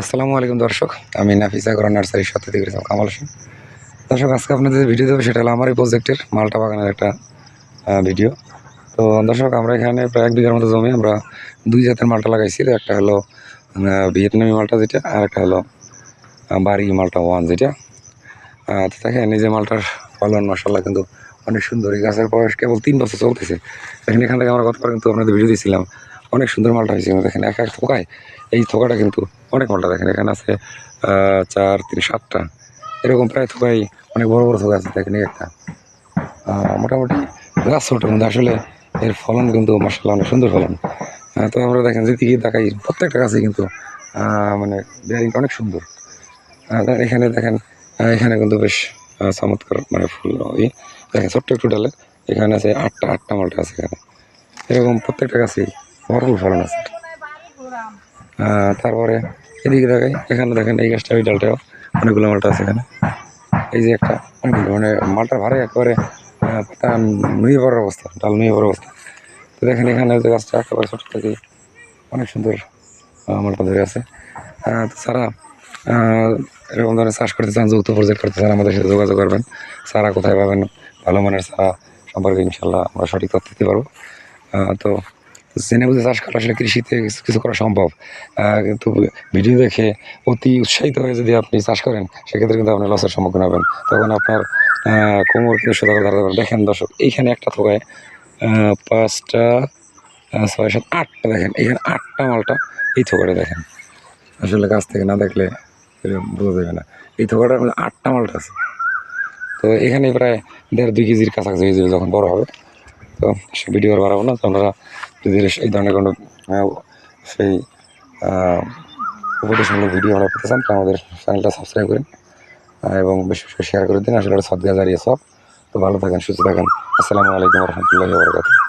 আসসালামু আলাইকুম দর্শক, আমি নাফিসা গড় নার্সারির সাথে থেকে কামাল হোসেন। দর্শক, আজকে আপনাদের যে ভিডিও দেবো সেটা হলো আমার এই প্রজেক্টের মালটা বাগানের একটা ভিডিও তো দর্শক, আমরা এখানে প্রায় এক বিঘার মতো জমি, আমরা দুই জাতের মালটা লাগাইছি। একটা হলো ভিয়েতনামি মালটা যেটা, আর একটা হলো বাড়ি মালটা ওয়ান যেটা। তো দেখেন, এই মালটার ফলন মশলা কিন্তু অনেক সুন্দর। এই গাছের বয়স কেবল তিন বছর চলতেছে। দেখেন, এখান থেকে আমরা গতবার কিন্তু আপনাদের ভিডিও দিয়েছিলাম অনেক সুন্দর মালটা হয়েছে। দেখেন এক এক থোকায়, এই থোকাটা কিন্তু অনেক মালটা দেখেন। এখানে আছে চার, তিন, সাতটা। এরকম প্রায় থোকাই অনেক বড় বড় থোকা আছে, দেখেন একটা। মোটামুটি গাছ ছোট কিন্তু আসলে এর ফলন কিন্তু মাসাল্লাহ অনেক সুন্দর ফলন। তো আমরা দেখেন, যেদিকে দেখাই প্রত্যেকটা গাছে কিন্তু মানে বেয়ারিংটা অনেক সুন্দর। এখানে দেখেন এখানে কিন্তু বেশ চমৎকার মানে ফুল ওই, দেখেন ছোট্ট একটু ডালে, এখানে আছে আটটা আটটা মালটা আছে এখানে। এরকম প্রত্যেকটা গাছেই ভরপুর ফলন আছে। তারপরে এদিকে দেখাই এখানে দেখেন এই গাছটা, ওই ডালটাও অনেকগুলো মালটা আছে এখানে। এই যে একটা অনেকগুলো মানে মালটা ভারে একেবারে পাতা নুয়ে পড়ার অবস্থা, ডাল নুয়ে পড়ার অবস্থা। তো দেখেন এখানে যে গাছটা একেবারে ছোটো থেকে অনেক সুন্দর মালটা ধরে আছে। তো সারা এরকম ধরনের চাষ করতে চান, যৌথ প্রজেক্ট করতে চান, আমাদের সাথে যোগাযোগ করবেন। সারা কোথায় পাবেন? ভালো মানের সারা সম্পর্কে ইনশাল্লাহ আমরা সঠিক তথ্য দিতে পারব। তো জেনে বুঝে চাষ করা আসলে কৃষিতে কিছু করা সম্ভব। কিন্তু ভিডিও দেখে অতি উৎসাহিত হয়ে যদি আপনি চাষ করেন, সেক্ষেত্রে কিন্তু আপনি লসের সম্মুখীন হবেন। তখন আপনার কোমর কিন্তু সোজা দেখেন দর্শক, এইখানে একটা থোকায় পাঁচটা ছয়, সাত, আটটা দেখেন। এখানে আটটা মালটা এই থোকাটা দেখেন। আসলে গাছ থেকে না দেখলে বোঝা যাবে না। এই থোকাটার আটটা মালটা আছে। তো এখানে প্রায় দেড় দুই কেজির কাছাকাছি হয়ে যাবে যখন বড় হবে। তো সে ভিডিও আর বাড়াবো না। তো আপনারা যদি এই ধরনের কোনো সেই উপদেশমূলক ভিডিও আমরা পেতে চান, তো আমাদের চ্যানেলটা সাবস্ক্রাইব করেন এবং বেশি শেয়ার করে দিন। আসলে সদগা জারিয়ে সব। তো ভালো থাকেন, সুস্থ থাকেন। আসসালামু আলাইকুম রহমতুল্লাহি